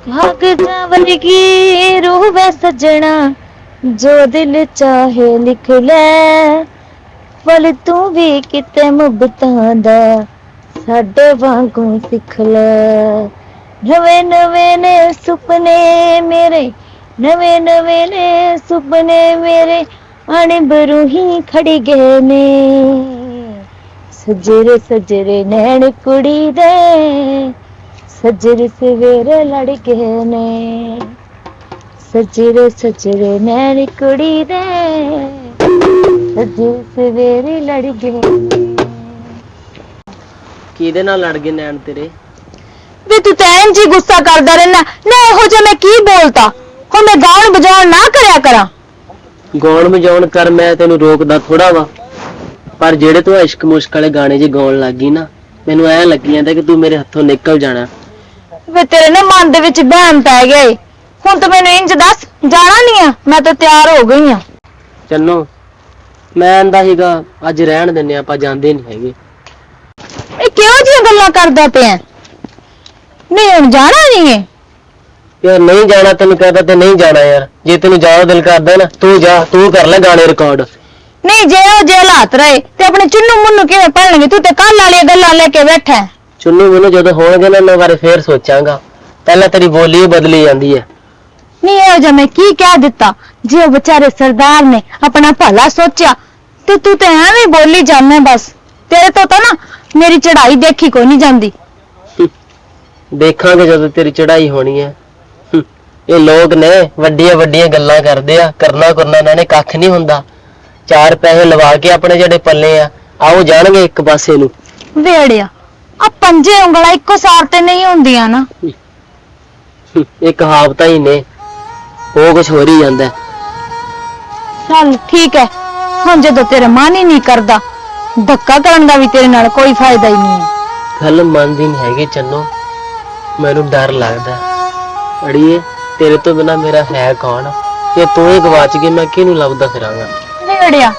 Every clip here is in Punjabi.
ਕਾਗਜ਼ਾਂ ਵਰਗੀ ਰੂਹ ਵੈ ਸਜਣਾ, ਜੋ ਦਿਲ ਚਾਹੇ ਲਿਖ ਲੈ। ਫਲ ਤੂੰ ਵੀ ਕਿਤੇ ਮੁਹੱਬਤਾਂ ਦਾ, ਸਾਡੇ ਵਾਂਗੂ ਸਿੱਖ ਲੈ। ਨਵੇਂ ਨਵੇਂ ਨੇ ਸੁਪਨੇ ਮੇਰੇ, ਨਵੇਂ ਨਵੇਂ ਨੇ ਸੁਪਨੇ ਮੇਰੇ ਅਣਬਰੂ ਹੀ ਖੜੀ ਗਏ ਨੇ। ਸਜਰੇ ਸਜਰੇ ਨੈਣ ਕੁੜੀ ਦੇ ਸਜਰੇ ਸਵੇਰੇ ਲੜ ਗਏ ਨੇ। ਸਜਰੇ ਸਜਰੇ ਨੈਣ ਕੁੜੀ ਦੇ। ਸਜਰੇ ਸਵੇਰੇ ਲੜ ਗਏ ਨੇ। ਕਿਹਦੇ ਨਾਲ ਲੜ ਗਏ ਨੈਣ ਤੇਰੇ? ਵੀ ਤੂੰ ਤਾਂ ਇੰਝ ਹੀ ਗੁੱਸਾ ਕਰਦਾ ਰਹਿਣਾ ਨਾ ਇਹੋ ਜਿਹਾ ਮੈਂ ਕੀ ਬੋਲਤਾ? ਹੁਣ ਮੈਂ ਗਾਉਣ ਵਜਾਉਣ ਨਾ ਕਰਿਆ ਕਰਾਂ। ਗਾਉਣ ਵਜਾਉਣ ਕਰ ਮੈਂ ਤੈਨੂੰ ਰੋਕਦਾ ਥੋੜਾ ਵਾ। ਪਰ ਜਿਹੜੇ ਤੂੰ ਇਸ਼ਕ ਮੁਸ਼ਕ ਵਾਲੇ ਗਾਣੇ ਜੇ ਗਾਉਣ ਲੱਗੀ ਨਾ ਮੈਨੂੰ ਐ ਲੱਗੀ ਜਾਂਦਾ ਕਿ ਤੂੰ ਮੇਰੇ ਹੱਥੋਂ ਨਿਕਲ ਜਾਣਾ। ਵੇ ਤੇਰੇ ਨਾ ਮਨ ਦੇ ਵਿੱਚ ਵਹਿਮ ਪੈ ਗਿਆ ਏ। ਹੁਣ ਤੂੰ ਮੈਨੂੰ ਇੰਝ ਦੱਸ ਜਾਣਾ ਨਹੀਂ ਆ? ਮੈਂ ਤਾਂ ਤਿਆਰ ਹੋ ਗਈ ਆ। ਚੰਨੋ ਮੈਂ ਆਂਦਾ ਸੀਗਾ ਅੱਜ ਰਹਿਣ ਦਿੰਨੇ ਆਪਾਂ ਜਾਂਦੇ ਨਹੀਂ ਹੈਗੇ। ਇਹ ਕਿਹੋ ਜਿਹੀਆਂ ਗੱਲਾਂ ਕਰਦਾ ਪਿਆ? ਨਹੀਂ ਹੁਣ ਜਾਣਾ ਨਹੀਂ ਏ? ਯਾਰ ਨਹੀਂ ਜਾਣਾ ਤੈਨੂੰ ਕਹਦਾ ਤੇ ਨਹੀਂ ਜਾਣਾ ਯਾਰ। ਜੇ ਤੈਨੂੰ ਜਾਣ ਦਿਲ ਕਰਦਾ ਨਾ ਤੂੰ ਜਾ ਤੂੰ ਕਰ ਲੈ ਗਾਣੇ ਰਿਕਾਰਡ ਨਹੀਂ ਜੇ ਉਹ ਜੇ ਹਾਲਾਤ ਰਹੇ ਤੇ ਆਪਣੇ ਚੁੰਨੂ ਮੁੰਨੂ ਕਿਵੇਂ ਪੜਨਗੇ ਤੂੰ ਤੇ ਕੱਲ ਵਾਲੀਆਂ ਗੱਲਾਂ ਲੈ ਕੇ ਬੈਠਾ ਹੈ। ਚੁੰਨੂ ਮੈਨੂੰ ਜਦੋਂ ਹੋਣਗੇ ਨਾ ਮੈਂ ਬਾਰੇ ਫੇਰ ਸੋਚਾਂਗਾ। ਪਹਿਲਾਂ ਤੇਰੀ ਬੋਲੀ ਹੀ ਬਦਲੀ ਜਾਂਦੀ ਹੈ। ਨਹੀਂ ਇਹੋ ਜਿਹਾ ਮੈਂ ਕੀ ਕਹਿ ਦਿੱਤਾ? ਜੇ ਉਹ ਵਿਚਾਰੇ ਸਰਦਾਰ ਨੇ ਆਪਣਾ ਭਲਾ ਸੋਚਿਆ ਤੇ ਤੂੰ ਤੇ ਐਵੇਂ ਹੀ ਬੋਲੀ ਜਾਂਦਾ ਬਸ। ਤੇਰੇ ਤੋਂ ਤਾਂ ਨਾ ਮੇਰੀ ਚੜ੍ਹਾਈ ਦੇਖੀ ਕੋਈ ਨਹੀਂ ਜਾਂਦੀ। ਦੇਖਾਂਗੇ ਜਦੋਂ ਤੇਰੀ ਚੜ੍ਹਾਈ ਹੋਣੀ ਹੈ। ਹੂੰ, ਇਹ ਲੋਕ ਨੇ ਵੱਡੀਆਂ ਵੱਡੀਆਂ ਗੱਲਾਂ ਕਰਦੇ ਆ ਕਰਨਾ ਕਰਨਾ ਇਹਨਾਂ ਨੇ ਕੱਖ ਨਹੀਂ ਹੁੰਦਾ। ਚਾਰ ਪੈਸੇ ਲਵਾ ਕੇ ਆਪਣੇ ਜਿਹੜੇ ਪੱਲੇ ਆ ਆਓ ਜਾਣਗੇ ਇੱਕ ਪਾਸੇ ਨੂੰ। ਵੇੜਿਆ ਆ ਪੰਜੇ ਉਂਗਲਾਂ ਇੱਕੋ ਸਾਰ ਤੇ ਨਹੀਂ ਹੁੰਦੀਆਂ ਨਾ। ਹੂੰ, ਇਹ ਕਹਾਵਤਾਂ ਹੀ ਨੇ। ਉਹ ਕੁਝ ਹੋ ਰਹੀ ਜਾਂਦਾ। ਹੈ। ਚੱਲ ਠੀਕ ਹੈ ਹੁਣ ਜਦੋਂ ਤੇਰਾ ਮਨ ਹੀ ਨਹੀਂ ਕਰਦਾ ਧੱਕਾ ਕਰਨ ਦਾ ਵੀ ਤੇਰੇ ਨਾਲ ਕੋਈ ਫਾਇਦਾ ਹੀ ਨਹੀਂ। ਹੈ ਗੱਲ ਮੰਨਦੀ ਨਹੀਂ ਹੈਗੀ ਚੰਨੋ। ਮੈਨੂੰ ਡਰ ਲੱਗਦਾ। ਹੈ। ਅੜੀਏ ਤੇਰੇ ਤੋਂ ਬਿਨਾ ਮੇਰਾ ਹੈ ਕੌਣ? ਜੇ ਤੂੰ ਹੀ ਗਵਾਚ ਗਈ ਮੈਂ ਕਿਹਨੂੰ ਲੱਭਦਾ ਫਿਰਾਂਗਾ? ਵੇੜਿਆ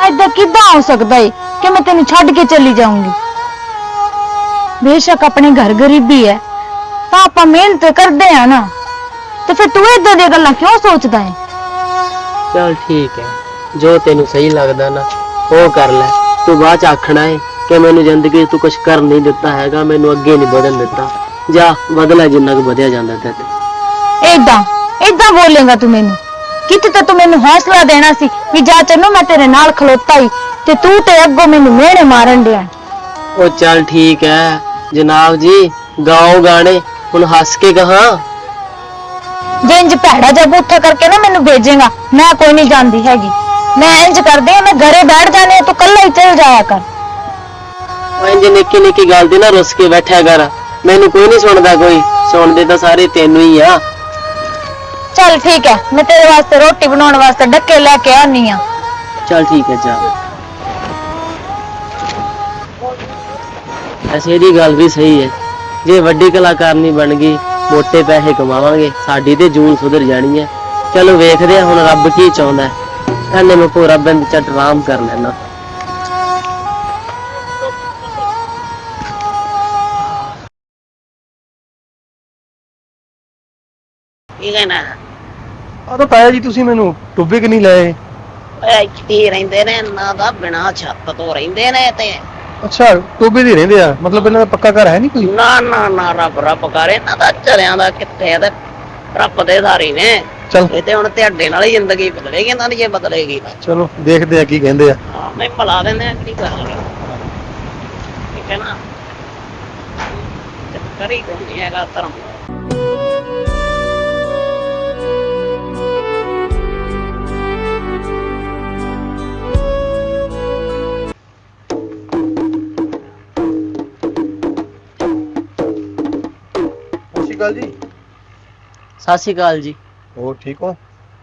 ਐਦਾਂ ਕਿੱਦਾਂ ਹੋ ਸਕਦਾ ਏ ਕਿ ਮੈਂ ਤੈਨੂੰ ਛੱਡ ਕੇ ਚਲੀ ਜਾਊਂਗੀ? ਬੇਸ਼ੱਕ ਆਪਣੇ ਘਰ ਗਰੀਬੀ ਹੈ ਤਾਂ ਆਪਾਂ ਮਿਹਨਤ ਕਰਦੇ ਆ ਨਾ। ਤੇ ਫਿਰ ਤੂੰ ਏਦਾਂ ਦੀਆਂ ਗੱਲਾਂ ਕਿਉਂ ਸੋਚਦਾ ਹੈ? ਚਲ ਠੀਕ ਹੈ ਜੋ ਤੈਨੂੰ ਸਹੀ ਲੱਗਦਾ ਨਾ ਉਹ ਕਰ ਲੈ। ਤੂੰ ਬਾਅਦ ਚ ਆਖਣਾ ਹੈ ਕਿ ਮੈਨੂੰ ਜ਼ਿੰਦਗੀ 'ਚ ਤੂੰ ਕੁਝ ਕਰ ਨਹੀਂ ਦਿੱਤਾ ਹੈਗਾ ਮੈਨੂੰ ਅੱਗੇ ਨਹੀਂ ਵਧਣ ਦਿੱਤਾ। ਜਾ ਬਦਲਾ ਜਿੰਨਾ ਕੁ ਵਧਿਆ ਜਾਂਦਾ ਤੇ। ਏਦਾਂ ਏਦਾਂ ਬੋਲੇਗਾ ਤੂੰ ਮੈਨੂੰ। ਕਿਤੇ ਤਾਂ ਤੂੰ ਮੈਨੂੰ ਹੌਸਲਾ ਦੇਣਾ ਸੀ ਵੀ ਜਾ ਚੰਨੂ ਮੈਂ ਤੇਰੇ ਨਾਲ ਖਲੋਤਾ ਹੀ ਤੇ ਤੂੰ ਤੇ ਅੱਗੋਂ ਮੈਨੂੰ ਮਿਹਣੇ ਮਾਰਨ ਡਿਆ। ਉਹ ਚੱਲ ਠੀਕ ਹੈ ਜਨਾਬ ਜੀ ਗਾਓ ਗਾਣੇ ਹੁਣ ਹੱਸ ਕੇ ਕਹਾ? ਜੇ ਇੰਜ ਭੈੜਾ ਜਿਹਾ ਬੂਥਾ ਕਰਕੇ ਨਾ ਮੈਨੂੰ ਭੇਜੇਗਾ ਮੈਂ ਕੋਈ ਨਹੀਂ ਜਾਂਦੀ ਹੈਗੀ। ਮੈਂ ਇੰਜ ਕਰਦੀ ਮੈਂ ਘਰੇ ਬੈਠ ਜਾਣੇ ਤੂੰ ਕੱਲਾ ਹੀ ਚਲ ਜਾਇਆ ਕਰ। ਇੰਜ ਨਿੱਕੀ ਨਿੱਕੀ ਗੱਲ ਤੇ ਨਾ ਰੁੱਸ ਕੇ ਬੈਠਿਆ ਕਰ। ਮੈਨੂੰ ਕੋਈ ਨਹੀਂ ਸੁਣਦਾ ਕੋਈ। ਸੁਣਦੇ ਤਾਂ ਸਾਰੇ ਤੈਨੂੰ ਹੀ ਆ। ਚੱਲ ਠੀਕ ਹੈ ਮੈਂ ਤੇਰੇ ਵਾਸਤੇ ਰੋਟੀ ਬਣਾਉਣ ਵਾਸਤੇ ਡੱਕੇ ਲੈ ਕੇ ਆਉਣੀ ਆ ਚੱਲ ਠੀਕ ਹੈ ਜਾ। ਐਸੇ ਇਹਦੀ ਗੱਲ ਵੀ ਸਹੀ ਹੈ। ਜੇ ਵੱਡੀ ਕਲਾਕਾਰਨੀ ਬਣ ਗਈ ਮੋٹے ਪੈਸੇ ਕਮਾਵਾਂਗੇ ਸਾਡੀ ਤੇ ਜੂਨ ਸੁਧਰ ਜਾਣੀ ਹੈ। ਚਲੋ ਵੇਖਦੇ ਆ ਹੁਣ ਰੱਬ ਕੀ ਚਾਹੁੰਦਾ ਹੈ। ਕਹਿੰਦੇ ਮੈਂ ਪੂਰਾ ਬਿੰਦ ਚਟ ਆਰਾਮ ਕਰ ਲੈਣਾ। ਕੀ ਕਹਿਣਾ ਆ ਤਾਂ ਤਾਇਆ ਜੀ ਤੁਸੀਂ ਮੈਨੂੰ ਟੁੱਬੇ ਕਿ ਨਹੀਂ ਲਏ? ਓਏ ਇੱਥੇ ਰਹਿੰਦੇ ਨੇ ਇਹਨਾਂ ਦਾ ਬਿਨਾ ਛੱਤ ਤੋਂ ਰਹਿੰਦੇ ਨੇ ਤੇ। ਅੱਛਾ ਟੋਬੇ ਦੇ ਰਹਿੰਦੇ ਆ? ਮਤਲਬ ਇਹਨਾਂ ਦਾ ਪੱਕਾ ਘਰ ਹੈ ਨਹੀਂ ਕੋਈ? ਨਾ ਨਾ ਨਾ ਰੱਬ ਰੱਬ ਕਰੇ। ਇਹਨਾਂ ਦਾ ਚਰਿਆਂ ਦਾ ਕਿੱਥੇ ਤੇ ਰੱਬ ਦੇ ਧਾਰੀ ਨੇ। ਚਲ। ਇਹ ਤੇ ਹੁਣ ਤੁਹਾਡੇ ਨਾਲ ਹੀ ਜ਼ਿੰਦਗੀ ਬਦਲੇਗੀ ਇਹਨਾਂ ਦੀ ਜੇ ਬਦਲੇਗੀ। ਚਲੋ ਦੇਖਦੇ ਆ ਕੀ ਕਹਿੰਦੇ ਆ। ਹਾਂ ਨਹੀਂ ਭਲਾ ਦਿੰਦੇ ਆ ਗੱਲ ਹੈ ਠੀਕ ਹੈ ਨਾ? ਤੇ ਕਰੀ ਕੋਈ ਨਹੀਂ ਹੈਗਾ ਧਰਮ। ਅਕਾਲ ਜੀ। ਸਤਿ ਸ਼੍ਰੀ ਅਕਾਲ ਜੀ। ਹੋਰ ਠੀਕ ਹੋ?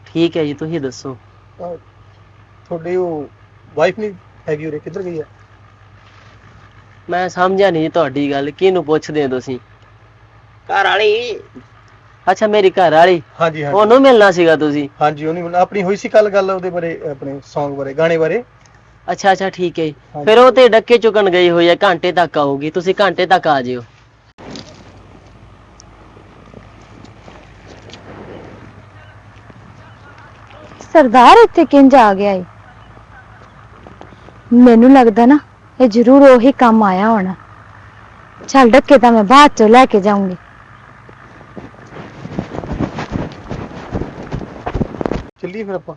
ਠੀਕ ਹੈ ਜੀ ਤੁਸੀਂ ਦੱਸੋ? ਅਹ ਤੁਹਾਡੀ ਉਹ ਵਾਈਫ ਨਹੀਂ ਹੈਗੀ ਉਰੇ ਕਿੱਧਰ ਗਈ ਆ ਮੈਂ ਸਮਝਿਆ ਨਹੀਂ ਤੁਹਾਡੀ ਗੱਲ ਕਿਹਨੂੰ ਪੁੱਛਦੇ ਹੋ ਤੁਸੀਂ? ਘਰ ਵਾਲੀ। ਅੱਛਾ ਮੇਰੀ ਘਰ ਵਾਲੀ? ਹਾਂਜੀ ਹਾਂਜੀ। ਉਹਨੂੰ ਮਿਲਣਾ ਸੀਗਾ ਤੁਸੀਂ? ਹਾਂਜੀ ਉਹਨੇ ਮੈਨੂੰ- ਆਪਣੀ ਹੋਈ ਸੀ ਕੱਲ ਗੱਲ ਉਹਦੇ ਬਾਰੇ ਆਪਣੇ Song ਬਾਰੇ ਗਾਣੇ ਬਾਰੇ? ਅੱਛਾ ਅੱਛਾ ਠੀਕ ਹੈ ਜੀ। ਹਾਂਜੀ। ਫਿਰ ਉਹ ਤੇ ਡੱਕੇ ਚੁਕਣ ਗਈ ਹੋਈ ਹੈ ਘੰਟੇ ਤੱਕ ਆਊਗੀ। ਤੁਸੀਂ ਘੰਟੇ ਤੱਕ ਆ ਜਿਓ। ਸਰਦਾਰ ਇੱਥੇ ਕਿੰਜ ਆ ਗਿਆ ਏ? ਮੈਨੂੰ ਲੱਗਦਾ ਨਾ ਇਹ ਜ਼ਰੂਰ ਉਹੀ ਕੰਮ ਆਇਆ ਹੋਣਾ। ਚੱਲ ਡੱਕੇ ਤਾਂ ਮੈਂ ਬਾਅਦ ਚੋਂ ਲੈ ਕੇ ਜਾਊਂਗੀ। ਚੱਲੀਏ ਫਿਰ ਆਪਾਂ।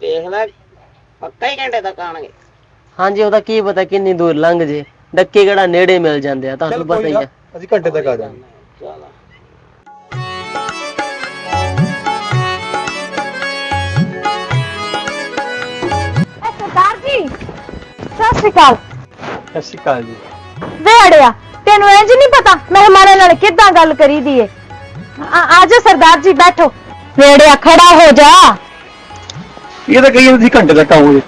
ਦੇਖ ਲੈ ਪੱਕਾ ਹੀ ਘੰਟੇ ਤੱਕ ਆਣਗੇ ਹਾਂਜੀ ਉਹਦਾ ਕੀ ਪਤਾ ਕਿੰਨੀ ਦੂਰ ਲੰਘ ਜੇ। ਡੱਕੇ ਕਿਹੜਾ ਨੇੜੇ ਮਿਲ ਜਾਂਦੇ ਆ ਤੁਹਾਨੂੰ ਪਤਾ ਹੀ ਆ। ਅਸੀਂ ਘੰਟੇ ਤੱਕ ਆ ਜਾਵਾਂਗੇ। ਸ਼੍ਰੀ ਅਕਾਲ ਸਤਿ ਸ਼੍ਰੀ ਅਕਾਲ ਜੀ। ਵੇ ਅੜਿਆ ਤੈਨੂੰ ਇੰਜ ਨਹੀਂ ਪਤਾ ਮਹਿਮਾਨਾਂ ਨਾਲ ਕਿੱਦਾਂ ਗੱਲ ਕਰੀਦੀ ਏ। ਆ- ਜਾ ਸਰਦਾਰ ਜੀ ਬੈਠੋ। ਵੇ ਅੜਿਆ ਖੜਾ ਹੋ ਜਾ। ਇਹ ਤਾਂ ਕਹੀਏ ਤੁਸੀਂ ਘੰਟੇ ਤੱਕ ਆਓਗੇ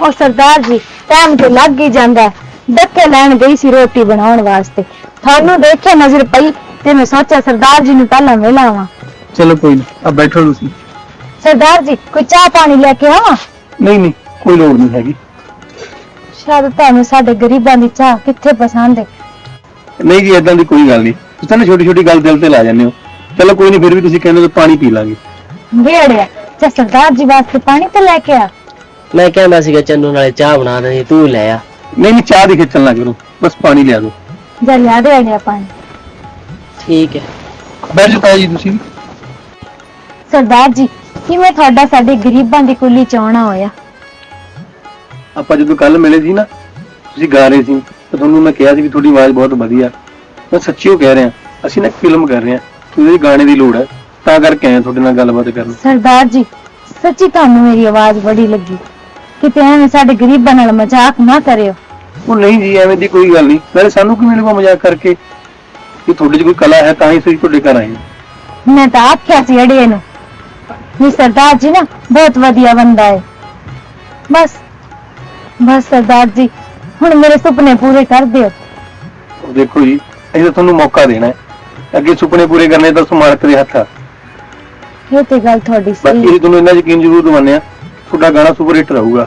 ਉਹ ਸਰਦਾਰ ਜੀ ਟਾਈਮ ਤੇ ਲੱਗ ਹੀ ਜਾਂਦਾ ਹੈ। ਡੱਕੇ ਲੈਣ ਗਈ ਸੀ ਰੋਟੀ ਬਣਾਉਣ ਵਾਸਤੇ। ਤੁਹਾਨੂੰ ਦੇਖਿਆ ਨਜ਼ਰ ਪਈ ਤੇ ਮੈਂ ਸੋਚਿਆ ਸਰਦਾਰ ਜੀ ਨੂੰ ਪਹਿਲਾਂ ਮਿਲਾਵਾਂ। ਚਲੋ ਕੋਈ ਨਾ ਆ ਬੈਠੋ ਤੁਸੀਂ। ਸਰਦਾਰ ਜੀ ਕੋਈ ਚਾਹ ਪਾਣੀ ਲੈ ਕੇ ਆਵਾਂ? ਨਹੀਂ ਨਹੀਂ ਕੋਈ ਲੋੜ ਨਹੀਂ ਹੈਗੀ। ਸ਼ਾਇਦ ਤੁਹਾਨੂੰ ਸਾਡੇ ਗਰੀਬਾਂ ਦੀ ਚਾਹ ਕਿੱਥੇ ਪਸੰਦ ਹੈ? ਨਹੀਂ ਜੀ ਇਦਾਂ ਦੀ ਕੋਈ ਗੱਲ ਨਹੀਂ। ਤੁਸੀਂ ਤਾਂ ਛੋਟੀ ਛੋਟੀ ਗੱਲ ਦਿਲ ਤੇ ਲਾ ਜਾਂਦੇ ਹੋ। ਚਲੋ ਕੋਈ ਨਹੀਂ ਫਿਰ ਵੀ ਤੁਸੀਂ ਕਹਿੰਦੇ ਹੋ ਪਾਣੀ ਪੀ ਲਾਂਗੇ। ਵੇੜਿਆ ਚਾ ਸਰਦਾਰ ਜੀ ਵਾਸਤੇ ਪਾਣੀ ਤੇ ਲੈ ਕੇ ਆ। ਮੈਂ ਕਹਿੰਦਾ ਸੀਗਾ ਚੰਨੂ ਨਾਲੇ ਚਾਹ ਬਣਾ ਦੇ ਤੂੰ ਲੈ ਆ। ਨਹੀਂ ਨਹੀਂ ਚਾਹ ਦੀ ਖੇਚਲ ਨਾ ਕਰੋ। ਬਸ ਪਾਣੀ ਲਿਆ ਦਿਓ। ਜਾ ਲਿਆ ਦੇ ਅੜਿਆ ਪਾਣੀ। ਠੀਕ ਹੈ। ਬੈਠ ਜਾਓ ਜੀ ਤੁਸੀਂ। ਸਰਦਾਰ ਜੀ ਕਿਵੇਂ ਤੁਹਾਡਾ ਸਾਡੇ ਗਰੀਬਾਂ ਦੀ ਕੁੱਲੀ ਚਾਉਣਾ ਹੋਇਆ? ਆਪਾਂ ਜਦੋਂ ਕੱਲ ਮਿਲੇ ਸੀ ਨਾ ਤੁਸੀਂ ਗਾ ਰਹੇ ਸੀ ਤਾਂ ਤੁਹਾਨੂੰ ਮੈਂ ਕਿਹਾ ਸੀ ਵੀ ਤੁਹਾਡੀ ਆਵਾਜ਼ ਬਹੁਤ ਵਧੀਆ। ਮੈਂ ਸੱਚੀ ਉਹ ਕਹਿ ਰਿਹਾ ਅਸੀਂ ਨਾ ਫਿਲਮ ਕਰ ਰਹੇ ਹਾਂ ਤੁਸੀਂ ਗਾਣੇ ਦੀ ਲੋੜ ਹੈ ਤਾਂ ਕਰਕੇ ਆਏ ਤੁਹਾਡੇ ਨਾਲ ਗੱਲਬਾਤ ਕਰਨ। ਸਰਦਾਰ ਜੀ ਸੱਚੀ ਤੁਹਾਨੂੰ ਮੇਰੀ ਆਵਾਜ਼ ਬੜੀ ਲੱਗੀ। ਕਿਤੇ ਐਵੇਂ ਸਾਡੇ ਗਰੀਬਾਂ ਨਾਲ ਮਜ਼ਾਕ ਨਾ ਕਰਿਓ। ਉਹ ਨਹੀਂ ਜੀ ਐਵੇਂ ਦੀ ਕੋਈ ਗੱਲ ਨਹੀਂ। ਨਾਲੇ ਸਾਨੂੰ ਕੀ ਮਿਲੂਗਾ ਮਜ਼ਾਕ ਕਰਕੇ? ਕਿ ਤੁਹਾਡੇ 'ਚ ਕੋਈ ਕਲਾ ਹੈ ਤਾਂ ਹੀ ਅਸੀਂ ਤੁਹਾਡੇ ਘਰ ਆਏ ਹਾਂ। ਮੈਂ ਤਾਂ ਆਖਿਆ ਸੀ ਅੜੀਏ ਨੂੰ ਵੀ ਸਰਦਾਰ ਜੀ ਨਾ ਬਹੁਤ ਵਧੀਆ ਬੰਦਾ ਹੈ। ਬਸ ਬਸ ਸਰਦਾਰ ਜੀ ਹੁਣ ਮੇਰੇ ਸੁਪਨੇ ਪੂਰੇ ਕਰ ਦਿਓ। ਉਹ ਦੇਖੋ ਜੀ ਅਸੀਂ ਤਾਂ ਤੁਹਾਨੂੰ ਮੌਕਾ ਦੇਣਾ ਹੈ। ਅੱਗੇ ਸੁਪਨੇ ਪੂਰੇ ਕਰਨੇ ਤਾਂ ਉਸ ਮਾਲਕ ਦੇ ਹੱਥ। ਆ ਇਹ ਤੇ ਗੱਲ ਤੁਹਾਡੀ ਬਾਕੀ ਸਹੀ ਅਸੀਂ ਤੁਹਾਨੂੰ ਇੰਨਾ ਯਕੀਨ ਜ਼ਰੂਰ ਦਿਵਾਉਂਦੇ ਆ ਤੁਹਾਡਾ ਗਾਣਾ ਸੁਪਰ ਹਿੱਟ ਰਹੂਗਾ।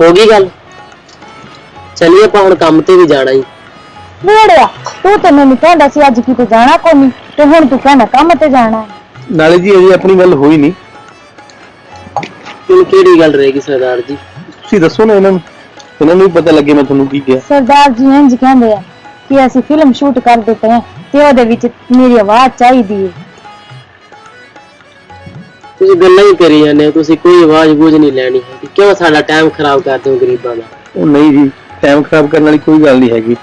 ਹੋ ਗਈ ਗੱਲ। ਚਲਿਏ ਆਪਾਂ ਹੁਣ ਕੰਮ ਤੇ ਵੀ ਜਾਣਾ ਹੀ ਵੇੜਿਆ ਤੂੰ ਤਾਂ ਮੈਨੂੰ ਕਹਿੰਦਾ ਸੀ ਅੱਜ ਕਿਤੇ ਜਾਣਾ ਕੋਈ ਨਹੀਂ ਤੇ ਹੁਣ ਤੂੰ ਕਹਿੰਦਾ ਕੰਮ ਤੇ ਜਾਣਾ। ਹੈ। ਨਾਲੇ ਜੀ ਅਜੇ ਆਪਣੀ ਗੱਲ ਹੋਈ ਨਹੀਂ ਹੁਣ ਕਿਹੜੀ ਗੱਲ ਰਹੇਗੀ ਸਰਦਾਰ ਜੀ? ਤੁਸੀਂ ਦੱਸੋ ਨਾ ਇਹਨਾਂ ਨੂੰ। ਇਹਨਾਂ ਨੂੰ ਵੀ ਪਤਾ ਲੱਗੇ ਮੈਂ ਤੁਹਾਨੂੰ ਕੀ ਕਿਹਾ। ਸਰਦਾਰ ਜੀ ਇੰਜ ਕਹਿੰਦੇ ਆ ਕਿ ਅਸੀਂ ਫਿਲਮ ਸ਼ੂਟ ਕਰਦੇ ਪਏ ਹਾਂ ਤੇ ਉਹਦੇ ਵਿੱਚ ਮੇਰੀ ਆਵਾਜ਼ ਚਾਹੀਦੀ ਹੈ ਤੁਸੀਂ ਗੱਲਾਂ ਹੀ ਕਰੀ ਜਾਂਦੇ ਹੋ ਤੁਸੀਂ ਕੋਈ ਆਵਾਜ਼ ਬੂਝ ਨਹੀਂ ਲੈਣੀ ਹੈਗੀ। ਕਿਉਂ ਸਾਡਾ ਟਾਈਮ ਖਰਾਬ ਕਰਦੇ ਹੋ ਗਰੀਬਾਂ ਦਾ? ਉਹ ਨਹੀਂ ਜੀ ਟਾਈਮ ਖਰਾਬ ਕਰਨ ਵਾਲੀ ਕੋਈ ਗੱਲ ਨਹੀਂ ਹੈਗੀ।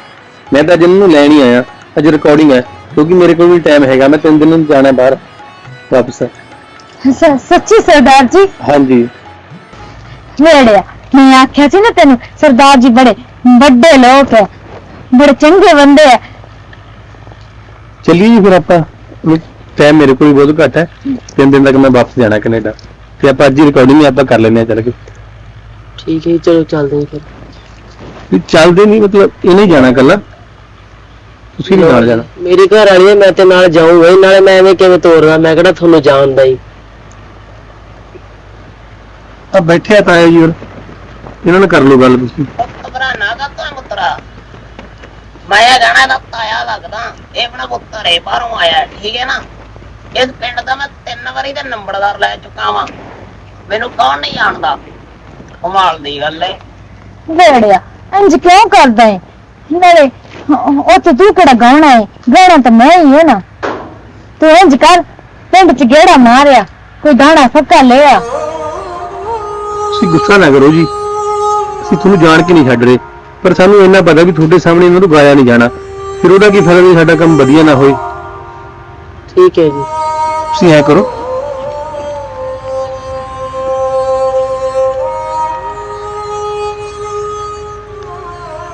ਮੈਂ ਤਾਂ ਜਿੰਨ ਨੂੰ ਲੈਣ ਹੀ ਆਇਆ ਅੱਜ ਰਿਕਾਰਡਿੰਗ ਹੈ ਕਿਉਂਕਿ ਮੇਰੇ ਕੋਲ ਵੀ ਟਾਈਮ ਹੈਗਾ ਮੈਂ ਤਿੰਨ ਦਿਨ ਨੂੰ ਜਾਣਾ ਬਾਹਰ ਵਾਪਸ। ਸ- ਸੱਚੀ ਸਰਦਾਰ ਜੀ? ਹਾਂਜੀ। ਵੇੜਿਆ ਮੈਂ ਆਖਿਆ ਸੀ ਨਾ ਤੈਨੂੰ ਸਰਦਾਰ ਜੀ ਬੜੇ ਵੱਡੇ ਲੋਕ ਹੈ ਬੜੇ ਚੰਗੇ ਬੰਦੇ ਹੈ। ਚੱਲੀਏ ਜੀ ਫਿਰ ਆਪਾਂ ਟਾਈਮ ਮੇਰੇ ਕੋਲ ਵੀ ਬਹੁਤ ਘੱਟ ਹੈ ਤਿੰਨ ਦਿਨ ਤੱਕ ਮੈਂ ਵਾਪਸ ਜਾਣਾ ਕੈਨੇਡਾ ਤੇ ਆਪਾਂ ਅੱਜ ਹੀ ਰਿਕਾਰਡਿੰਗ ਆਪਾਂ ਕਰ ਲੈਂਦੇ ਆ ਚੱਲ ਕੇ। ਠੀਕ ਹੈ ਚਲੋ ਚੱਲਦੇ ਹਾਂ ਫਿਰ। ਵੀ ਚੱਲਦੇ ਨਹੀਂ ਮਤਲਬ ਇਹ ਨਹੀਂ ਜਾਣਾ ਕੱਲਾ ਤੁਸੀਂ ਵੀ ਨਾਲ ਜਾਣਾ। ਮੇਰੀ ਘਰ ਵਾਲੀ ਹੈ ਮੈਂ ਤੇ ਨਾਲ ਜਾਊਂਗਾ ਹੀ, ਨਾਲੇ ਮੈਂ ਐਵੇਂ ਕਿਵੇਂ ਤੋਰਨਾ ਮੈਂ ਕਿਹੜਾ ਤੁਹਾਨੂੰ ਜਾਣਦਾ ਹੀ। ਆ ਬੈਠਿਆ ਤਾਂ ਆਇਆ ਜੀ ਹੋਰ ਇਹਨਾਂ ਨਾਲ ਕਰ ਲਓ ਗੱਲ ਤੁਸੀਂ। ਘਬਰਾਨਾ ਕਰਤਾ ਪੁੱਤਰਾ? ਮੈਂ ਇਹ ਗਾਣਾ ਦਾ ਤਾਇਆ ਲੱਗਦਾ ਇਹ ਆਪਣਾ ਪੁੱਤਰ ਹੈ ਬਾਹਰੋਂ ਆਇਆ ਹੈ, ਠੀਕ ਹੈ ਨਾ? ਇਸ ਪਿੰਡ ਦਾ ਮੈਂ ਤਿੰਨ ਵਾਰੀ ਦਾ ਨੰਬਰਦਾਰ ਲੈ ਚੁੱਕਾ ਵਾਂ। ਮੈਨੂੰ ਕੌਣ ਨਹੀਂ ਜਾਣਦਾ? ਕਮਾਲ ਦੀ ਗੱਲ ਹੈ ਵੇੜਿਆ ਇੰਜ ਕਿਉਂ ਕਰਦਾ ਹੈ ਨਾਲੇ ਉਹ ਤੇ ਤੂੰ ਕਿਹੜਾ ਗਾਉਣਾ ਹੈ ਗਾਉਣਾ ਤਾਂ ਮੈਂ ਹੀ ਹਾਂ ਨਾ। ਤੂੰ ਇੰਜ ਕਰ ਪਿੰਡ ਚ ਗੇੜਾ ਮਾਰਿਆ ਕੋਈ ਗਾਣਾ ਫੱਕਾ ਲਿਆ। ਤੁਸੀਂ ਗੁੱਸਾ ਨਾ ਕਰੋ ਜੀ। ਅਸੀਂ ਤੁਹਾਨੂੰ ਜਾਣ ਕੇ ਨਹੀਂ ਛੱਡ ਰਹੇ। ਪਰ ਸਾਨੂੰ ਇੰਨਾ ਪਤਾ ਵੀ ਤੁਹਾਡੇ ਸਾਹਮਣੇ ਇਹਨਾਂ ਨੂੰ ਗਾਇਆ ਨਹੀਂ ਜਾਣਾ। ਫਿਰ ਉਹਦਾ ਕੀ ਫਾਇਦਾ ਸਾਡਾ ਕੰਮ ਵਧੀਆ ਨਾ ਹੋਏ? ਠੀਕ ਹੈ ਜੀ। ਤੁਸੀਂ ਐ ਕਰੋ।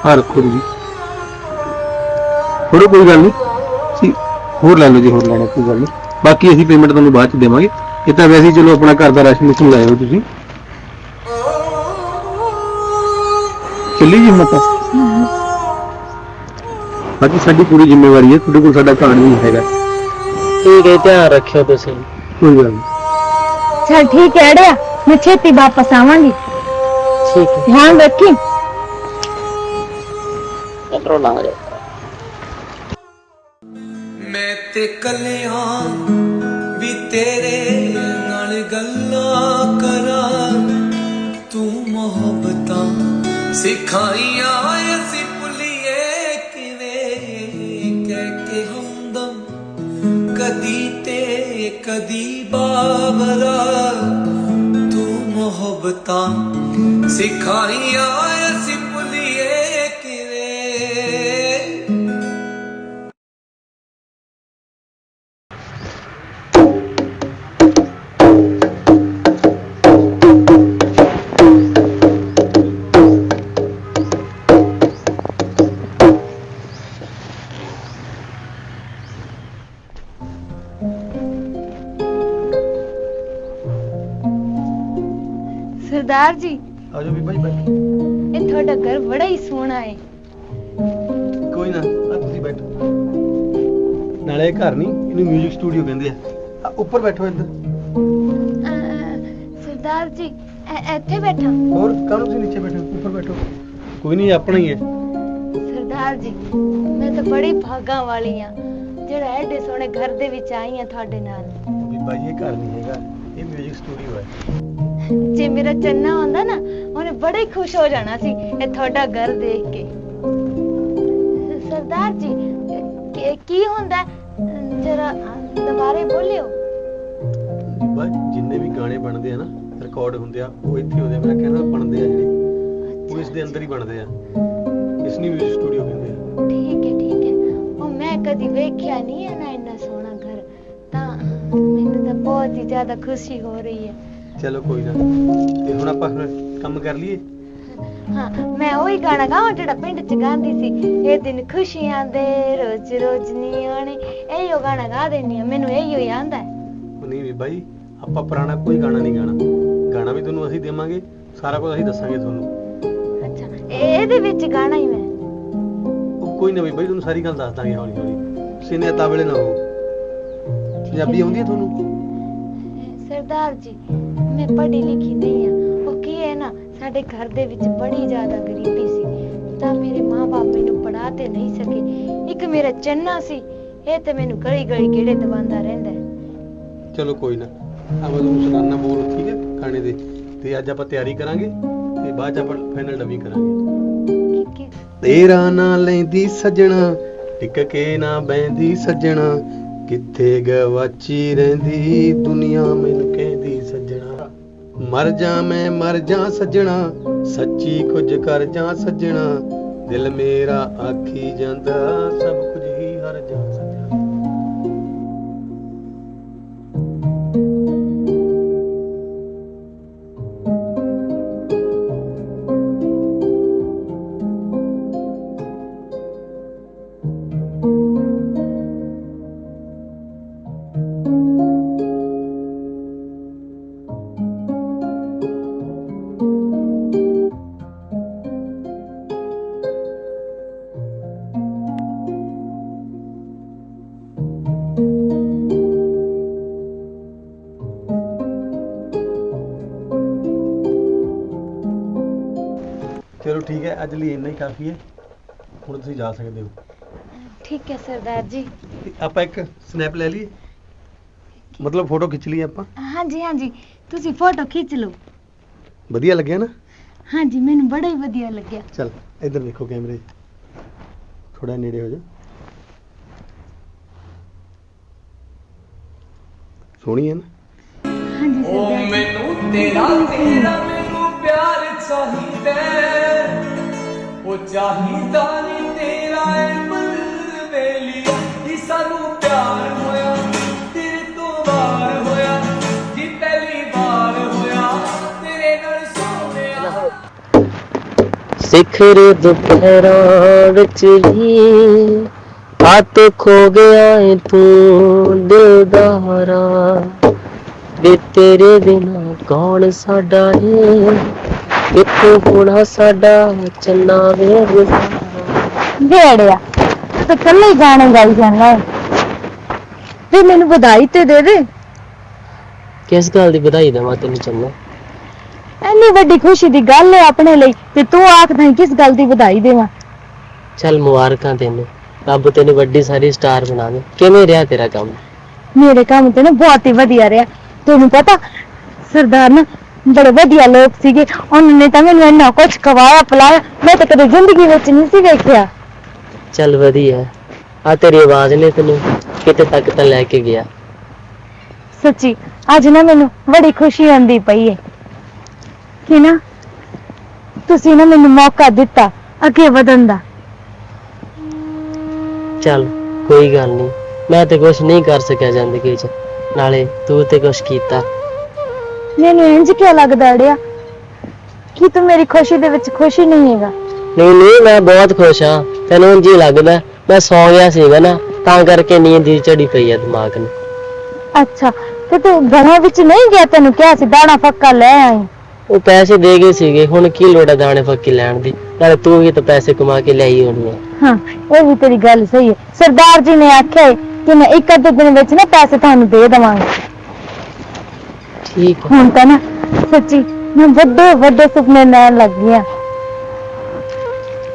ਹਾਂ ਰੱਖੋ ਜੀ। ਹੋਰ ਕੋਈ ਗੱਲ ਨਹੀਂ। ਤੁਸੀਂ ਹੋਰ ਲੈ ਲਓ ਜੀ ਹੋਰ ਲੈਣਾ ਕੋਈ ਗੱਲ ਨਹੀਂ। ਬਾਕੀ ਅਸੀਂ ਪੇਮੈਂਟ ਤੁਹਾਨੂੰ ਬਾਅਦ ਚ ਦੇਵਾਂਗੇ। ਇਹ ਤਾਂ ਵੈਸੇ ਹੀ ਚਲੋ ਆਪਣਾ ਘਰ ਦਾ ਰਾਸ਼ਨ ਰੂਸ਼ਨ ਲਾਇਓ ਤੁਸੀਂ। ਚੱਲੀ ਜੀ ਆਪਾਂ ਬਾਕੀ ਸਾਡੀ ਪੂਰੀ ਜ਼ਿੰਮੇਵਾਰੀ ਹੈ ਤੁਹਾਡੇ ਕੋਲ ਸਾਡਾ ਘਰ ਨਹੀਂ ਹੈਗਾ। ਠੀਕ ਹੈ ਧਿਆਨ ਰੱਖਿਓ ਤੁਸੀਂ। ਕੋਈ ਗੱਲ ਨਹੀਂ। ਚਲ ਠੀਕ ਹੈ ਅੜਿਆ। ਮੈਂ ਛੇਤੀ ਵਾਪਸ ਆਵਾਂਗੀ। ਠੀਕ ਹੈ। ਧਿਆਨ ਰੱਖੀ। ਉਤਰੋ ਲੰਘ ਜਾਓ। ਮੈਂ ਤੇ ਕੱਲਿਆਂ ਵੀ ਤੇਰੇ ਨਾਲ ਗੱਲਾਂ ਕਰਾਂ। ਤੂੰ ਮੁਹੱਬਤਾਂ ਸਿਖਾਈਆਂ ਅਸੀਂ ਭੁੱਲੀਏ ਕਿਵੇਂ ਕਹਿ ਕੇ ਹਮਦਮ ਕਦੀ ਤੇ ਕਦੀ ਬਾਬਰਾ, ਤੂੰ ਮੁਹੱਬਤਾਂ ਸਿਖਾਈਆਂ ਸਰਦਾਰ ਜੀ ਆਜੋ ਵੀ ਭਾਈ ਬੈਠੋ। ਇਹ ਤੁਹਾਡਾ ਘਰ ਬੜਾ ਹੀ ਸੋਹਣਾ ਹੈ। ਕੋਈ ਨਾ ਆ ਤੁਸੀਂ ਬੈਠੋ। ਨਾਲੇ ਇਹ ਘਰ ਨਹੀਂ ਇਹਨੂੰ 뮤직 ਸਟੂਡੀਓ ਕਹਿੰਦੇ ਆ। ਆ ਉੱਪਰ ਬੈਠੋ ਇੱਧਰ। ਅਹ, ਸਰਦਾਰ ਜੀ ਇੱਥੇ ਬੈਠਾ। ਹੋਰ ਕਾਹਨੂੰ ਤੁਸੀਂ ਨੀਚੇ ਬੈਠੋ ਉੱਪਰ ਬੈਠੋ। ਕੋਈ ਨਹੀਂ ਆਪਣਾ ਹੀ ਹੈ। ਸਰਦਾਰ ਜੀ ਮੈਂ ਤਾਂ ਬੜੀ ਭਾਗਾਂ ਵਾਲੀ ਆ ਜਿਹੜਾ ਐਡੇ ਸੋਹਣੇ ਘਰ ਦੇ ਵਿੱਚ ਆਈ ਆ ਤੁਹਾਡੇ ਨਾਲ। ਵੀ ਭਾਈ ਇਹ ਘਰ ਨਹੀਂ ਹੈਗਾ। ਇਹ 뮤직 ਸਟੂਡੀਓ ਹੈ ਜੇ ਮੇਰਾ ਚੰਨਾ ਹੁੰਦਾ ਨਾ ਉਹਨੇ ਬੜਾ ਹੀ ਖੁਸ਼ ਹੋ ਜਾਣਾ ਸੀ ਇਹ ਤੁਹਾਡਾ ਘਰ ਦੇਖ ਕੇ ਸਰਦਾਰ ਜੀ ਕੀ- ਕੀ ਹੁੰਦਾ ਜਰਾ ਦੁਬਾਰੇ ਬੋਲਿਓ ਬਸ ਜਿੰਨੇ ਵੀ ਗਾਣੇ ਬਣਦੇ ਆ ਨਾ ਰਿਕਾਰਡ ਹੁੰਦੇ ਆ ਉਹ ਇੱਥੇ ਹੁੰਦੇ ਆ ਮੇਰਾ ਕਹਿਣਾ ਬਣਦੇ ਆ ਜਿਹੜੇ ਉਹ ਇਸ ਦੇ ਅੰਦਰ ਹੀ ਬਣਦੇ ਆ ਇਸ ਨੂੰ 뮤직 ਸਟੂਡੀਓ ਕਹਿੰਦੇ ਆ ਠੀਕ ਹੈ ਠੀਕ ਹੈ ਉਹ ਮੈਂ ਕਦੀ ਵੇਖਿਆ ਨਹੀਂ ਹੈ ਮੈਨੂੰ ਤਾਂ ਬਹੁਤ ਹੀ ਜ਼ਿਆਦਾ ਖੁਸ਼ੀ ਹੋ ਰਹੀ ਹੈ। ਚਲੋ ਕੋਈ ਨਾ ਤੇ ਹੁਣ ਆਪਾਂ ਫਿਰ ਕੰਮ ਕਰ ਲਈਏ? ਹਾਂ ਮੈਂ ਉਹੀ ਗਾਣਾ ਗਾਵਾਂ ਜਿਹੜਾ ਪਿੰਡ ਚ ਗਾਉਂਦੀ ਸੀ। ਇਹ ਦਿਨ ਖੁਸ਼ੀਆਂ ਦੇ ਰੋਜ਼ ਰੋਜ਼ ਨਹੀਂ ਆਉਣੇ ਇਹੋ ਗਾਣਾ ਗਾ ਦੇਣੀ ਆ ਮੈਨੂੰ ਇਹੋ ਹੀ ਆਂਦਾ ਹੈ। ਉਹ ਨਹੀਂ ਵੀ ਬਾਈ ਆਪਾਂ ਪੁਰਾਣਾ ਕੋਈ ਗਾਣਾ ਨਹੀਂ ਗਾਣਾ। ਗਾਣਾ ਵੀ ਤੁਹਾਨੂੰ ਅਸੀਂ ਦੇਵਾਂਗੇ ਸਾਰਾ ਕੁਝ ਅਸੀਂ ਦੱਸਾਂਗੇ ਤੁਹਾਨੂੰ। ਅੱਛਾ ਇਹ- ਇਹਦੇ ਵਿੱਚ ਗਾਣਾ ਹੀ ਮੈਂ। ਉਹ ਕੋਈ ਨਾ ਵੀ ਬਾਈ ਤੁਹਾਨੂੰ ਸਾਰੀ ਗੱਲ ਦੱਸ ਦਾਂਗੇ ਹੌਲੀ ਹੌਲੀ ਸੀਨੇ ਤਾਬਲੇ ਨਾ ਹੋ ਪੰਜਾਬੀ ਆਉਂਦੀ ਹੈ ਤੁਹਾਨੂੰ? ਸਰਦਾਰ ਜੀ ਮੈਂ ਪੜ੍ਹੀ ਲਿਖੀ ਨਹੀਂ ਆ। ਉਹ ਕੀ ਹੈ ਨਾ ਸਾਡੇ ਘਰ ਦੇ ਵਿੱਚ ਬੜੀ ਜ਼ਿਆਦਾ ਗਰੀਬੀ ਸੀ। ਤਾਂ ਮੇਰੇ ਮਾਪੇ ਮੈਨੂੰ ਪੜ੍ਹਾ ਤੇ ਨਹੀਂ ਸਕੇ। ਇੱਕ ਮੇਰਾ ਚੰਨਾ ਸੀ ਇਹ ਤੇ ਮੈਨੂੰ ਗਲੀ ਗਲੀ ਕਿਹੜੇ ਦਵਾਉਂਦਾ ਰਹਿੰਦਾ ਹੈ। ਚਲੋ ਕੋਈ ਨਾ ਆਪਾਂ ਤੁਹਾਨੂੰ ਸੁਣਾਉਣਾ ਬੋਲ ਠੀਕ ਹੈ ਗਾਣੇ ਦੇ। ਤੇ ਅੱਜ ਆਪਾਂ ਤਿਆਰੀ ਕਰਾਂਗੇ ਤੇ ਬਾਅਦ ਚ ਆਪਾਂ ਫਾਈਨਲ ਡਬਿੰਗ ਕਰਾਂਗੇ। ਕਿ- ਕਿ- ਤੇਰਾ ਨਾਂ ਲੈਂਦੀ ਸੱਜਣਾ ਟਿਕ ਕੇ ਨਾ ਬੈੰਦੀ ਸੱਜਣਾ। ਕਿੱਥੇ ਗਵਾਚੀ ਰਹਿੰਦੀ ਦੁਨੀਆ ਮੈਨੂੰ ਕਹਿੰਦੀ ਸੱਜਣਾ? ਮਰ ਜਾ ਮੈਂ, ਮਰ ਜਾ ਸੱਜਣਾ, ਸੱਚੀ ਕੁਝ ਕਰ ਜਾ ਸੱਜਣਾ। ਦਿਲ ਮੇਰਾ ਆਖੀ ਜਾਂਦਾ, ਸਭ ਕੁਝ ਹੀ ਹਰ ਜਾ ਕਾਫੀ ਹੈ। ਹੁਣ ਤੁਸੀਂ ਜਾ ਸਕਦੇ ਹੋ। ਠੀਕ ਹੈ ਸਰਦਾਰ ਜੀ। ਤੇ ਆਪਾਂ ਇੱਕ ਸਨੈਪ ਲੈ ਲਈਏ। ਮਤਲਬ ਫੋਟੋ ਖਿੱਚ ਲਈਏ ਆਪਾਂ। ਹਾਂਜੀ ਹਾਂਜੀ। ਤੁਸੀਂ ਫੋਟੋ ਖਿੱਚ ਲਓ। ਵਧੀਆ ਲੱਗਿਆ ਨਾ? ਹਾਂਜੀ ਮੈਨੂੰ ਬੜਾ ਹੀ ਵਧੀਆ ਲੱਗਿਆ। ਚਲ ਇੱਧਰ ਦੇਖੋ ਕੈਮਰੇ ਥੋੜਾ ਨੇੜੇ ਹੋ ਜਾ। ਸੋਹਣੀ ਹੈ ਨਾ? ਹਾਂਜੀ ਸਰਦਾਰ ਜੀ। ਮੈਨੂੰ ਤੇਰਾ ਤੇਰਾ ਮੈਨੂੰ ਪਿਆਰ ਚਾਹੀਦਾ ਹੈ। ਉਹ ਚਾਹੀਦਾ ਨਹੀਂ ਤੇਰਾ ਐ ਮਨ ਕਿ ਸਾਨੂੰ ਪਿਆਰ ਹੋਇਆ, ਤੇਰੇ ਤੋਂ ਵਾਰ ਹੋਇਆ ਜੀ ਪਹਿਲੀ ਵਾਰ ਹੋਇਆ, ਤੇਰੇ ਨਾਲ ਸੋਹਣਿਆ। ਸਿਖਰ ਦੁਪਹਿਰਾਂ ਵਿੱਚ ਹੀ ਹੱਥ ਖੋ ਗਿਆ ਏ ਤੂੰ ਦਿਲਦਾਰਾ, ਵੇ ਤੇਰੇ ਬਿਨਾ ਕੌਣ ਸਾਡਾ ਏ? ਕਿੱਥੋਂ ਹੋਣਾ ਸਾਡਾ ਚੰਨਾ ਵੇ ਗੁਜ਼ਾਰਾ ਵੇੜਿਆ ਤੂੰ ਤਾਂ ਕੱਲੇ ਹੀ ਗਾਣੇ ਗਾਈ ਜਾਂਦਾ ਹੈ। ਵੀ ਮੈਨੂੰ ਵਧਾਈ ਤੇ ਦੇ ਦੇ। ਕਿਸ ਗੱਲ ਦੀ ਵਧਾਈ ਦੇਵਾਂ ਤੈਨੂੰ ਚੰਨਾ? ਇੰਨੀ ਵੱਡੀ ਖੁਸ਼ੀ ਦੀ ਗੱਲ ਹੈ ਆਪਣੇ ਲਈ ਤੇ ਤੂੰ ਆਖਦਾ ਹੈ ਕਿਸ ਗੱਲ ਦੀ ਵਧਾਈ ਦੇਵਾਂ। ਚੱਲ ਮੁਬਾਰਕਾਂ ਤੈਨੂੰ। ਰੱਬ ਤੈਨੂੰ ਵੱਡੀ ਸਾਰੀ ਸਟਾਰ ਬਣਾ ਦੇ ਕਿਵੇਂ ਰਿਹਾ ਤੇਰਾ ਕੰਮ? ਮੇਰੇ ਕੰਮ ਤੇ ਨਾ ਬਹੁਤ ਹੀ ਵਧੀਆ ਰਿਹਾ। ਤੁਹਾਨੂੰ ਪਤਾ ਸਰਦਾਰ ਨਾ ਬੜੇ ਵਧੀਆ ਲੋਕ ਸੀਗੇ। ਉਹਨਾਂ ਨੇ ਤਾਂ ਮੈਨੂੰ ਇੰਨਾ ਕੁਝ ਖਵਾਇਆ ਪਿਲਾਇਆ। ਮੈਂ ਤਾਂ ਕਦੇ ਜ਼ਿੰਦਗੀ ਵਿੱਚ ਨਹੀਂ ਸੀ ਵੇਖਿਆ। ਚੱਲ ਵਧੀਆ। ਆ ਤੇਰੀ ਆਵਾਜ਼ ਨੇ ਤੈਨੂੰ ਕਿਤੇ ਤੱਕ ਤਾਂ ਲੈ ਕੇ ਗਿਆ। ਸੱਚੀ ਅੱਜ ਨਾ ਮੈਨੂੰ ਬੜੀ ਖੁਸ਼ੀ ਹੁੰਦੀ ਪਈ ਹੈ ਕਿ ਨਾ ਤੁਸੀਂ ਨਾ ਮੈਨੂੰ ਮੌਕਾ ਦਿੱਤਾ ਅੱਗੇ ਵਧਣ ਦਾ। ਚੱਲ ਕੋਈ ਗੱਲ ਨਹੀਂ। ਮੈਂ ਤੇ ਕੁਝ ਨਹੀਂ ਕਰ ਸਕਿਆ ਜ਼ਿੰਦਗੀ 'ਚ। ਨਾਲੇ ਤੂੰ ਤੇ ਕੁਝ ਕੀਤਾ। ਮੈਨੂੰ ਇੰਜ ਕਿਉਂ ਲੱਗਦਾ ਅੜਿਆ? ਕਿ ਤੂੰ ਮੇਰੀ ਖੁਸ਼ੀ ਦੇ ਵਿੱਚ ਖੁਸ਼ੀ ਨਹੀਂ ਹੈਗਾ? ਨਹੀਂ ਨਹੀਂ ਮੈਂ ਬਹੁਤ ਖੁਸ਼ ਹਾਂ। ਤੈਨੂੰ ਉਂਝ ਹੀ ਲੱਗਦਾ। ਮੈਂ ਸੌ ਗਿਆ ਸੀਗਾ ਨਾ ਤਾਂ ਕਰਕੇ ਨੀਂਦ ਦੀ ਚੜੀ ਪਈ ਆ ਦਿਮਾਗ ਨੂੰ। ਅੱਛਾ ਤੇ ਤੂੰ ਘਰਾਂ ਵਿੱਚ ਨਹੀਂ ਗਿਆ? ਤੈਨੂੰ ਕਿਹਾ ਸੀ ਦਾਣਾ ਫੱਕਾ ਲੈ ਆਈ। ਉਹ ਪੈਸੇ ਦੇ ਗਏ ਸੀਗੇ ਹੁਣ ਕੀ ਲੋੜ ਹੈ ਦਾਣੇ ਫੱਕੀ ਲੈਣ ਦੀ? ਨਾਲੇ ਤੂੰ ਵੀ ਤਾਂ ਪੈਸੇ ਕਮਾ ਕੇ ਲਿਆਈ ਹੋਣੀ ਹੈ ਹਾਂ ਇਹ ਵੀ ਤੇਰੀ ਗੱਲ ਸਹੀ ਹੈ। ਸਰਦਾਰ ਜੀ ਨੇ ਆਖਿਆ ਹੈ ਕਿ ਮੈਂ ਇੱਕ ਅੱਧੇ ਦਿਨ ਵਿੱਚ ਨਾ ਪੈਸੇ ਤੁਹਾਨੂੰ ਦੇ ਦੇਵਾਂਗਾ। ਠੀਕ ਹੈ। ਹੁਣ ਤਾਂ ਨਾ ਸੱਚੀ ਮੈਂ ਵੱਡੇ ਵੱਡੇ ਸੁਪਨੇ ਲੈਣ ਲੱਗ ਗਈ ਹਾਂ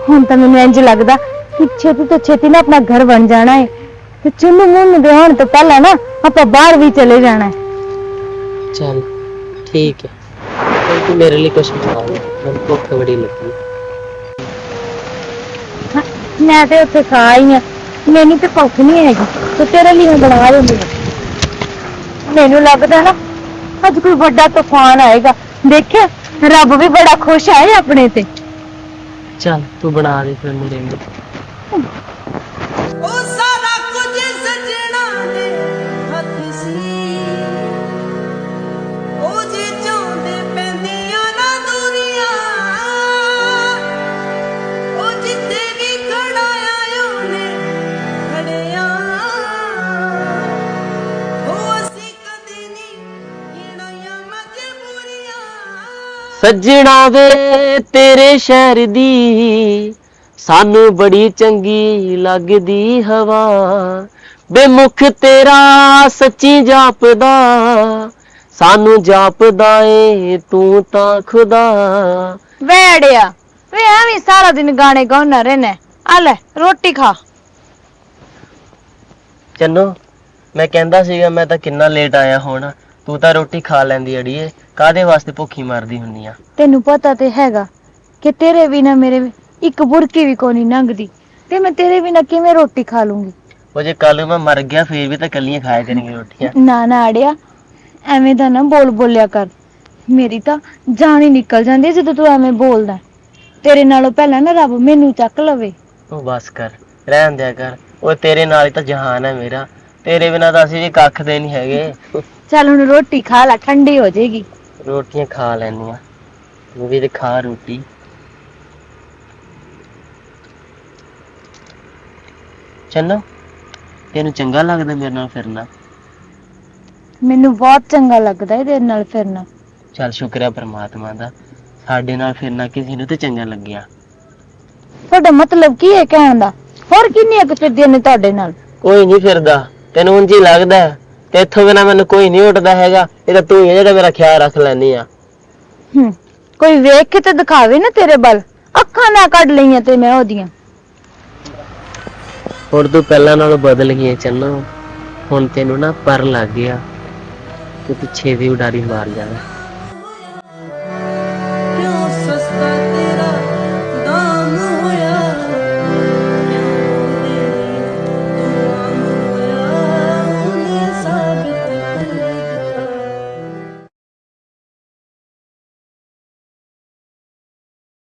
ਹੁਣ ਤਾਂ ਮੈਨੂੰ ਇੰਜ ਲੱਗਦਾ ਕਿ ਛੇਤੀ ਤੋਂ ਛੇਤੀ ਨਾ ਆਪਣਾ ਘਰ ਬਣ ਜਾਣਾ ਹੈ ਤੇ ਚੁੰਨੂ ਮੁੰਨੂ ਦੇ ਆਉਣ ਤੋਂ ਪਹਿਲਾਂ ਨਾ ਆਪਾਂ ਬਾਹਰ ਵੀ ਚਲੇ ਜਾਣਾ ਹੈ ਚੱਲ ਠੀਕ ਹੈ। ਹੁਣ ਤੂੰ ਮੇਰੇ ਲਈ ਕੁਝ ਬਣਾ ਦੇ ਮੈਨੂੰ ਭੁੱਖ ਬੜੀ ਲੱਗੀ। ਹਾਂ, ਮੈਂ ਤੇ ਉੱਥੇ ਖਾ ਆਈ ਹਾਂ ਮੈਨੂੰ ਤੇ ਭੁੱਖ ਨਹੀਂ ਹੈਗੀ ਤੇ ਤੇਰੇ ਲਈ ਮੈਂ ਬਣਾ ਹਾਂ ਮੈਨੂੰ ਲੱਗਦਾ ਨਾ ਅੱਜ ਕੋਈ ਵੱਡਾ ਤੂਫਾਨ ਆਏਗਾ। ਦੇਖਿਆ ਰੱਬ ਵੀ ਬੜਾ ਖੁਸ਼ ਹੈ ਆਪਣੇ ਤੇ। ਚੱਲ ਤੂੰ ਬਣਾ ਦੇ ਫਿਰ ਮੇਰੇ ਲਈ ਉਹ ਸੱਜਣਾ ਵੇ ਤੇਰੇ ਸ਼ਹਿਰ ਦੀ ਸਾਨੂੰ ਬੜੀ ਚੰਗੀ ਲੱਗਦੀ ਹਵਾ। ਬੇਮੁਖ ਤੇਰਾ ਸੱਚੀ ਜਾਪਦਾ ਸਾਨੂੰ ਜਾਪਦਾ ਏ ਤੂੰ ਤਾਂ ਖੁਦਾ ਵੇੜਿਆ ਵੇ ਐਵੇਂ ਸਾਰਾ ਦਿਨ ਗਾਣੇ ਗਾਉਣਾ ਰਹਿਣਾ ਆ ਲੈ ਰੋਟੀ ਖਾ। ਚੰਨੋ ਮੈਂ ਕਹਿੰਦਾ ਸੀਗਾ ਮੈਂ ਤਾਂ ਕਿੰਨਾ ਲੇਟ ਆਇਆ ਹੁਣ। ਤੂੰ ਤਾਂ ਰੋਟੀ ਖਾ ਲੈਂਦੀ ਅੜੀਏ। ਕਾਦੇ ਵਾਸਤੇ ਭੁੱਖੀ ਮਰਦੀ ਹੁੰਨੀ ਆ? ਤੈਨੂੰ ਪਤਾ ਤੇ ਹੈਗਾ ਕਿ ਤੇਰੇ ਬਿਨਾ ਮੇਰੇ ਇੱਕ ਬੁਰਕੀ ਵੀ ਕੋਈ ਨਹੀਂ ਲੰਘਦੀ ਤੇ ਮੈਂ ਤੇਰੇ ਬਿਨਾ ਕਿਵੇਂ ਰੋਟੀ ਖਾ ਲੂੰਗੀ? ਉਹ ਜੇ ਕੱਲ ਮੈਂ ਮਰ ਗਿਆ ਫੇਰ ਵੀ ਤਾਂ ਕੱਲੀਆਂ ਖਾਇਆ ਕਰਨਗੀਆਂ ਰੋਟੀਆਂ। ਨਾ ਨਾ ਅੜਿਆ ਐਵੇਂ ਦਾ ਨਾ ਬੋਲ ਬੋਲਿਆ ਕਰ। ਮੇਰੀ ਤਾਂ ਜਾਨ ਹੀ ਨਿਕਲ ਜਾਂਦੀ ਹੈ ਜਦੋਂ ਤੂੰ ਐਵੇਂ ਬੋਲਦਾ। ਤੇਰੇ ਨਾਲੋਂ ਪਹਿਲਾਂ ਨਾ ਰੱਬ ਮੈਨੂੰ ਚੱਕ ਲਵੇ। ਉਹ ਬਸ ਕਰ ਰਹਿਣ ਦਿਆ ਕਰ। ਉਹ ਤੇਰੇ ਨਾਲ ਹੀ ਤਾਂ ਜਹਾਨ ਹੈ ਮੇਰਾ। ਤੇਰੇ ਬਿਨਾਂ ਤਾਂ ਅਸੀਂ ਵੀ ਕੱਖ ਦੇ ਨਹੀਂ ਹੈਗੇ। ਚੱਲ ਹੁਣ ਰੋਟੀ ਖਾ ਲੈ ਠੰਡੀ ਹੋ ਜਾਏਗੀ। ਰੋਟੀਆਂ ਖਾ ਲੈਣੀਆਂ ਤੂੰ ਵੀ ਤੇ ਖਾ ਰੋਟੀ। ਚੰਨੋ ਤੈਨੂੰ ਚੰਗਾ ਲੱਗਦਾ ਮੇਰੇ ਨਾਲ ਫਿਰਨਾ? ਮੈਨੂੰ ਬਹੁਤ ਚੰਗਾ ਲੱਗਦਾ ਇਹਦੇ ਨਾਲ ਫਿਰਨਾ। ਚੱਲ ਸ਼ੁਕਰ ਹੈ ਪ੍ਰਮਾਤਮਾ ਦਾ। ਸਾਡੇ ਨਾਲ ਫਿਰਨਾ ਕਿਸੇ ਨੂੰ ਤੇ ਚੰਗਾ ਲੱਗਿਆ। ਤੁਹਾਡਾ ਮਤਲਬ ਕੀ ਹੈ ਕਹਿਣ ਦਾ? ਹੋਰ ਕਿੰਨੀਆਂ ਕੁ ਫਿਰਦੀਆਂ ਨੇ ਤੁਹਾਡੇ ਨਾਲ? ਕੋਈ ਨਹੀਂ ਫਿਰਦਾ। ਤੈਨੂੰ ਉਂਝ ਹੀ ਲੱਗਦਾ ਹੈ। ਤੇ ਇੱਥੋਂ ਬਿਨਾ ਮੈਨੂੰ ਕੋਈ ਨਹੀਂ ਉੱਠਦਾ ਹੈਗਾ। ਇਹ ਤਾਂ ਤੂੰ ਹੀ ਹੈ ਜਿਹੜਾ ਮੇਰਾ ਖਿਆਲ ਰੱਖ ਲੈਨੀ ਆ। ਹੂੰ ਕੋਈ ਵੇਖ ਕੇ ਤੇ ਦਿਖਾਵੇ ਨਾ ਤੇਰੇ ਵੱਲ। ਅੱਖਾਂ ਨਾ ਕੱਢ ਲਈਆਂ ਤੇ ਮੈਂ ਉਹਦੀਆਂ। ਹੁਣ ਤੂੰ ਪਹਿਲਾਂ ਨਾਲੋਂ ਬਦਲ ਗਈ ਹੈ ਚੰਨੋ। ਹੁਣ ਤੈਨੂੰ ਨਾ ਪਰ ਲੱਗ ਗਿਆ। ਕਿ ਤੂੰ ਛੇਤੀ ਉਡਾਰੀ ਮਾਰ ਜਾਣਾ